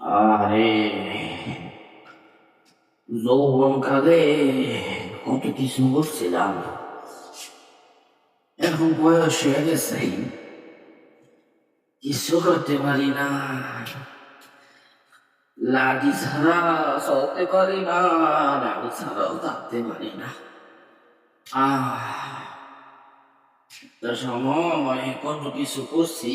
আরে, যৌবন কালে কত কিছু করছিলাম। এখন বয়স হয়ে গেছে। কিছু করতে পারি না। লাঠি ছাড়া চলতে পারি না লাঠি ছাড়াও থাকতে পারি না। আহ সময় কত কিছু করছি।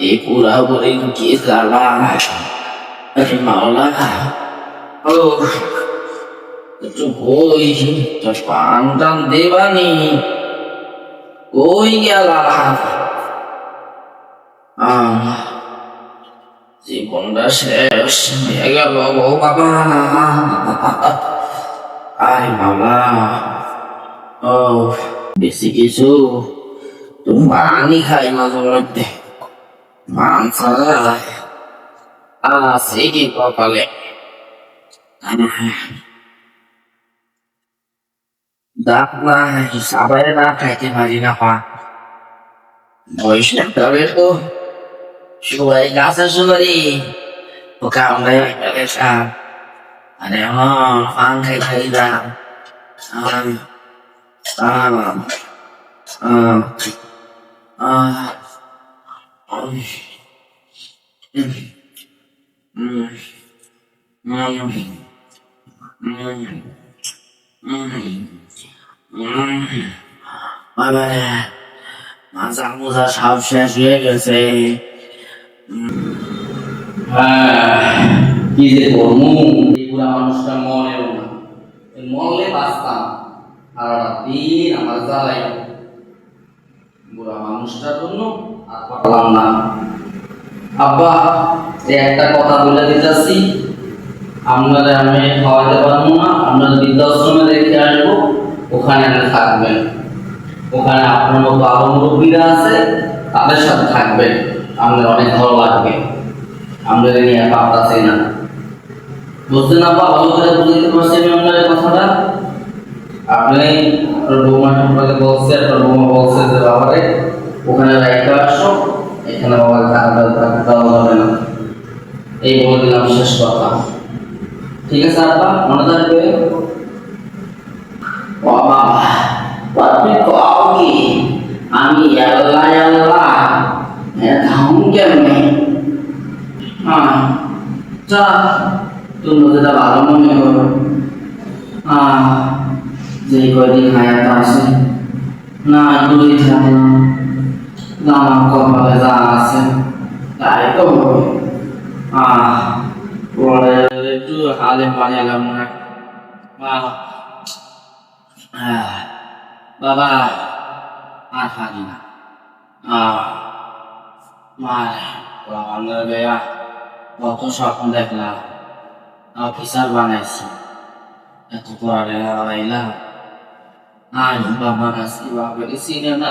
এই পুরা বুড়ি কি জ্বালা আরে মাওলা ও একটু কই তোর পান টান দেবানি কই গেলা জীবনটা শেষ। হয়ে গেল গো বাবা আয় বাবা ও বেশি কিছু। তুমি পানি খাই মাঝে মধ্যে। মান ছাড়া আছে কি কপালে দাঁত না সবাই না খাইতে পারি না পা বয়সের তবে তো সবাই গাছে সুপারি ওকে আমরা গেলে সাপ আরে হ্যাঁ পান খাই খাই দাম আম আম মাথা মোজা সব শেষ হয়ে গেছে কি যে করমু, এই মানুষটা মরেও না। মরলে বাঁচতাম। আর দিন আমার জ্বালাই বুড়া মানুষটার জন্য পারলাম না। আব্বা, এই একটা কথা বলে দিতেছি। আপনারা আমি খাওয়াতে পারব না আপনারা বৃদ্ধাশ্রমে রেখে আসব, ওখানে আপনি থাকবেন। ওখানে আপনার মতো আরও মুরব্বীরা আছে, তাদের সাথে থাকবেন আপনার অনেক ভালো লাগবে। আমাদের নিয়ে পারতাছি না। বুঝতে না পা ভালো করে বুঝতে পারছি আমি আপনার কথাটা? আপনি আপনার বৌমা সম্পর্কে বলছে, আপনার বৌমা বলছে যে বাবারে ওখানে রাইতে আসো এখানে বাবার থাকতে থাকতে যাবে না। এই বলে দিলাম, শেষ কথা। ঠিক আছে আপা মনে থাকবে? বাবা আমি কেমনে? হ্যাঁ মনে যে কয়দিন না দূরে থাকলাম না। আমার কপালে আছে। তাই তো হবে আহ পরে একটু হালে আহ, বাবা আর পারি না। মার আমার বেয়া কত স্বপ্ন দেখলাম। অফিসার বানাইছি। এত পরে লাগাইলাম আর বাবা কাছে বাবা চিনে না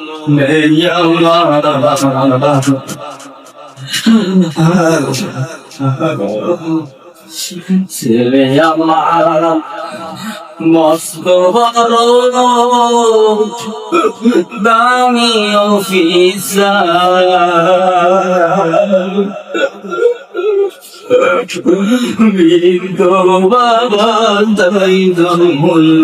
ছেলে আমার মস্ত দামি অফিসার বিন্দু বাবা তাই মূল্য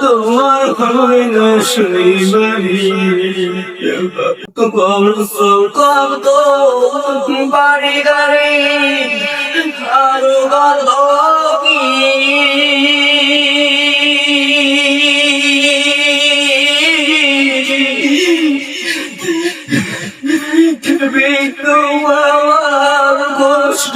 তোমার হয় না শুনিবারি। করস কম তো বাড়ি গাড়ি আর গল্প তুমি তোমার কষ্ট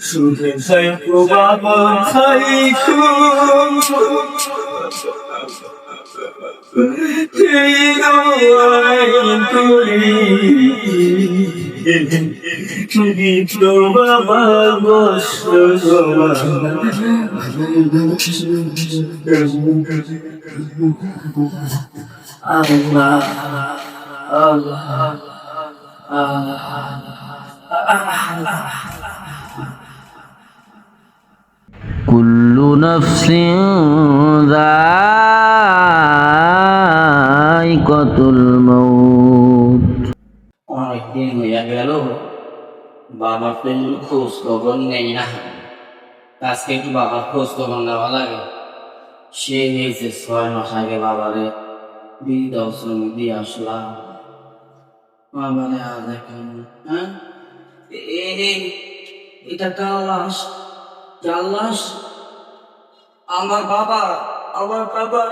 সুখে সাই প্রভাব খাই তুমি তো বাবা বস্ত আল্লাহ কুল্লু নফসিন যায়িকাতুল মাউত অনেক দিন হইয়া গেল, বাবার তো খোঁজ খবর নেই না। আজকে একটু বাবার খোঁজ খবর নেওয়া লাগে। সে নিয়েছে ছয় মাস আগে বাবারে বৃদ্ধ আশ্রম দিয়ে আসলাম বাবারে আর দেখেন হ্যাঁ? এটা কার লাশ? কার লাশ? আমার বাবা আমার বাবা।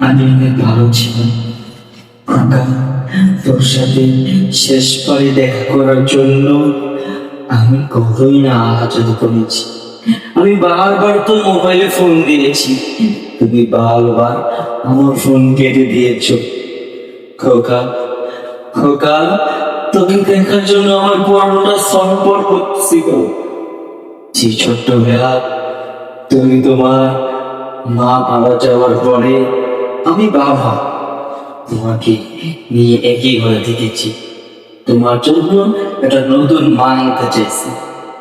আমি ভালো ছিলাম তোর সাথে শেষ পারে দেখা করার জন্য আমি কতই না আয়োজন করেছি। আমি বারবার তো মোবাইলে ফোন দিয়েছি। তুমি বারবার আমার ফোন কেটে দিয়েছ। খোকা খোকা তোকে দেখার জন্য আমার পড়াটা সম্পর করতেছিল যে ছোট্টবেলা তুমি তোমার মা মারা যাওয়ার পরে আমি বাবা তোমাকে নিয়ে একই ঘরে দেখেছি তোমার জন্য একটা নতুন মা আনতে চাইছি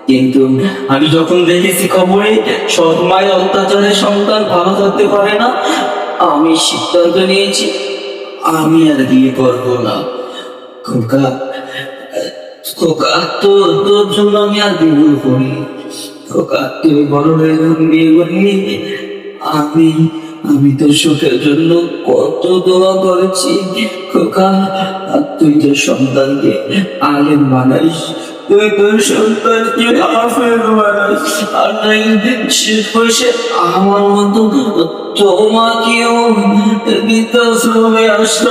কিন্তু আমি যখন দেখেছি খবরে সৎ মায়ের অত্যাচারে সন্তান ভালো থাকতে পারে না, আমি সিদ্ধান্ত নিয়েছি, আমি আর বিয়ে করব না। খোকা খোকা তো তোর জন্য আমি আর বিয়ে করি খোকা তুই বড় হয়ে যখন বিয়ে করবি আমি আমি তোর সুখের জন্য কত দোয়া করেছি। খোকা, আর তুই তোর সন্তানকে আলেম বানাইস তুই তোর সন্তানকে হাফেজ বানাইস আর নাই শেষ বয়সে আমার মতো তোমাকেও বৃদ্ধাশ্রমে আসতে